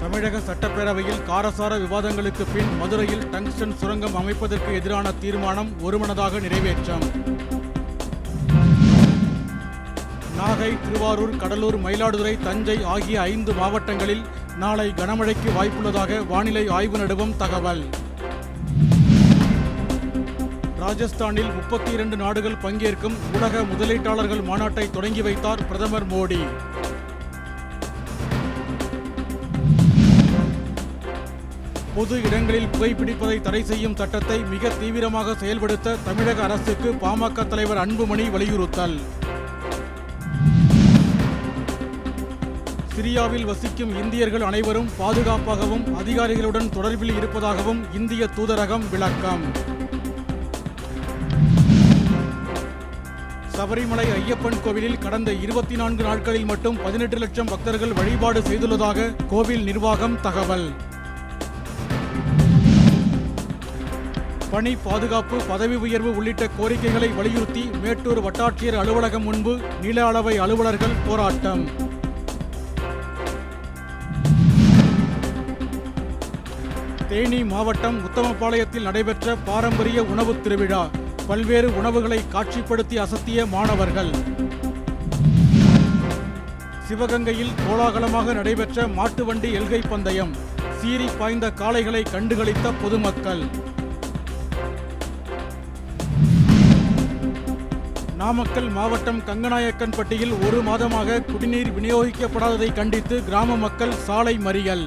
தமிழக சட்டப்பேரவையில் காரசார விவாதங்களுக்கு பின் மதுரையில் டங்ஸ்டன் சுரங்கம் அமைப்பதற்கு எதிரான தீர்மானம் ஒருமனதாக நிறைவேற்றம். நாகை திருவாரூர் கடலூர் மயிலாடுதுறை தஞ்சை ஆகிய ஐந்து மாவட்டங்களில் நாளை கனமழைக்கு வாய்ப்புள்ளதாக வானிலை ஆய்வு நடுவம் தகவல். ராஜஸ்தானில் முப்பத்தி இரண்டு நாடுகள் பங்கேற்கும் உலக முதலீட்டாளர்கள் மாநாட்டை தொடங்கி வைத்தார் பிரதமர் மோடி. பொது இடங்களில் புகைப்பிடிப்பதை தடை செய்யும் சட்டத்தை மிக தீவிரமாக செயல்படுத்த தமிழக அரசுக்கு பாமக தலைவர் அன்புமணி வலியுறுத்தல். சிரியாவில் வசிக்கும் இந்தியர்கள் அனைவரும் பாதுகாப்பாகவும் அதிகாரிகளுடன் தொடர்பில் இருப்பதாகவும் இந்திய தூதரகம் விளக்கம். சபரிமலை ஐயப்பன் கோவிலில் கடந்த இருபத்தி நான்கு நாட்களில் மட்டும் பதினெட்டு லட்சம் பக்தர்கள் வழிபாடு செய்துள்ளதாக கோவில் நிர்வாகம் தகவல். பணி பாதுகாப்பு பதவி உயர்வு உள்ளிட்ட கோரிக்கைகளை வலியுறுத்தி மேட்டூர் வட்டாட்சியர் அலுவலகம் முன்பு நில அளவை அலுவலர்கள் போராட்டம். தேனி மாவட்டம் உத்தமபாளையத்தில் நடைபெற்ற பாரம்பரிய உணவுத் திருவிழா. பல்வேறு உணவுகளை காட்சிப்படுத்தி அசத்திய மாணவர்கள். சிவகங்கையில் கோலாகலமாக நடைபெற்ற மாட்டு வண்டி எல்கை பந்தயம். சீறி பாய்ந்த காளைகளை கண்டுகளித்த பொதுமக்கள். நாமக்கல் மாவட்டம் கங்கநாயக்கன்பட்டியில் ஒரு மாதமாக குடிநீர் விநியோகிக்கப்படாததை கண்டித்து கிராம மக்கள் சாலை மறியல்.